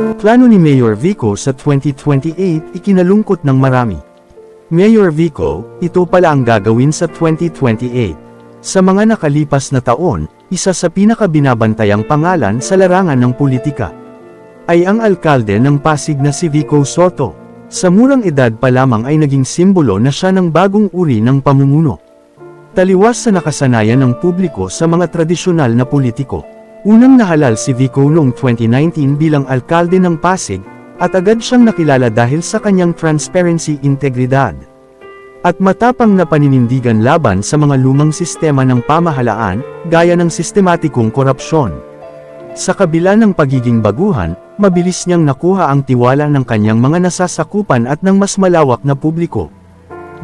Plano ni Mayor Vico sa 2028 ikinalungkot ng marami. Mayor Vico, ito pala ang gagawin sa 2028. Sa mga nakalipas na taon, isa sa pinakabinabantayang pangalan sa larangan ng politika ay ang alkalde ng Pasig na si Vico Soto. Sa murang edad pa lamang ay naging simbolo na siya ng bagong uri ng pamumuno. Taliwas sa nakasanayan ng publiko sa mga tradisyonal na politiko. Unang nahalal si Vico noong 2019 bilang alkalde ng Pasig, at agad siyang nakilala dahil sa kanyang transparency integridad. At matapang na paninindigan laban sa mga lumang sistema ng pamahalaan, gaya ng sistematikong korupsyon. Sa kabila ng pagiging baguhan, mabilis niyang nakuha ang tiwala ng kanyang mga nasasakupan at ng mas malawak na publiko.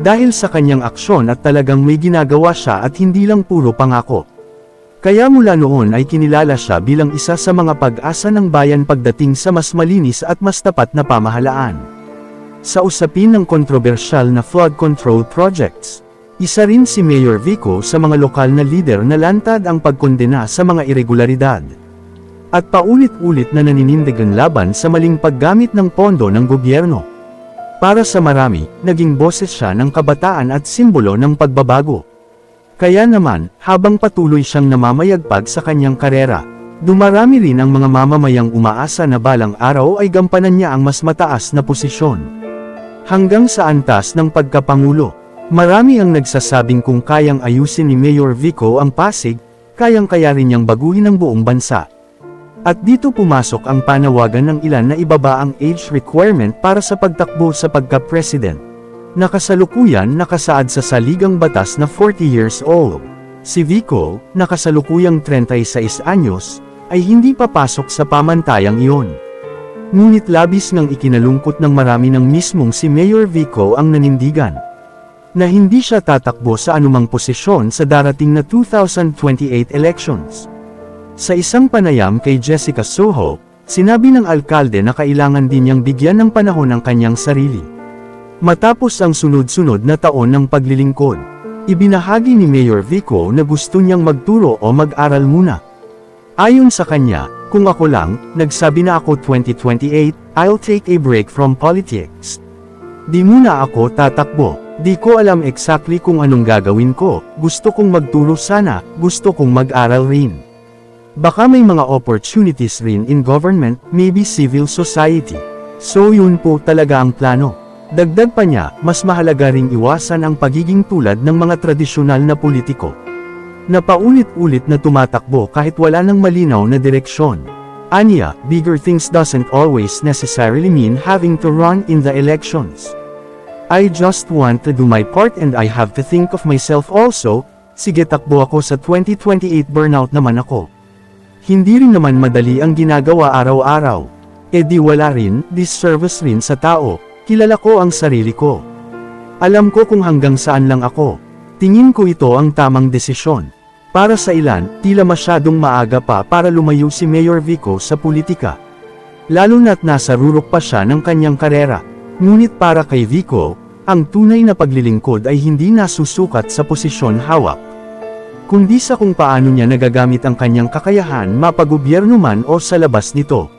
Dahil sa kanyang aksyon at talagang may ginagawa siya at hindi lang puro pangako. Kaya mula noon ay kinilala siya bilang isa sa mga pag-asa ng bayan pagdating sa mas malinis at mas tapat na pamahalaan. Sa usapin ng kontrobersyal na flood control projects, isa rin si Mayor Vico sa mga lokal na lider na lantad ang pagkondena sa mga irregularidad. At paulit-ulit na naninindigan laban sa maling paggamit ng pondo ng gobyerno. Para sa marami, naging boses siya ng kabataan at simbolo ng pagbabago. Kaya naman, habang patuloy siyang namamayagpag sa kanyang karera, dumarami rin ang mga mamamayang umaasa na balang araw ay gampanan niya ang mas mataas na posisyon. Hanggang sa antas ng pagkapangulo, marami ang nagsasabing kung kayang ayusin ni Mayor Vico ang Pasig, kayang-kaya rin niyang baguhin ang buong bansa. At dito pumasok ang panawagan ng ilan na ibaba ang age requirement para sa pagtakbo sa pagka-president. Nakasalukuyan nakasaad sa saligang batas na 40 years old. Si Vico, nakasalukuyang 36 anyos, ay hindi papasok sa pamantayang iyon. Ngunit labis ng ikinalungkot ng marami ng mismong si Mayor Vico ang nanindigan. Na hindi siya tatakbo sa anumang posisyon sa darating na 2028 elections. Sa isang panayam kay Jessica Soho, sinabi ng alkalde na kailangan din niyang bigyan ng panahon ang kanyang sarili. Matapos ang sunod-sunod na taon ng paglilingkod, ibinahagi ni Mayor Vico na gusto niyang magturo o mag-aral muna. Ayon sa kanya, kung ako lang, nagsabi na ako 2028, I'll take a break from politics. Di muna ako tatakbo, di ko alam exactly kung anong gagawin ko, gusto kong magturo sana, gusto kong mag-aral rin. Baka may mga opportunities rin in government, maybe civil society. So yun po talaga ang plano. Dagdag pa niya, mas mahalaga ring iwasan ang pagiging tulad ng mga tradisyonal na politiko. Na paulit-ulit na tumatakbo kahit wala ng malinaw na direksyon. Anya, bigger things doesn't always necessarily mean having to run in the elections. I just want to do my part and I have to think of myself also, sige takbo ako sa 2028 burnout naman ako. Hindi rin naman madali ang ginagawa araw-araw. E di wala rin, disservice rin sa tao, kilala ko ang sarili ko. Alam ko kung hanggang saan lang ako. Tingin ko ito ang tamang desisyon. Para sa ilan, tila masyadong maaga pa para lumayo si Mayor Vico sa politika. Lalo na't nasa rurok pa siya ng kanyang karera. Ngunit para kay Vico, ang tunay na paglilingkod ay hindi nasusukat sa posisyon hawak. Kundi sa kung paano niya nagagamit ang kanyang kakayahan mapagobyerno man o sa labas nito.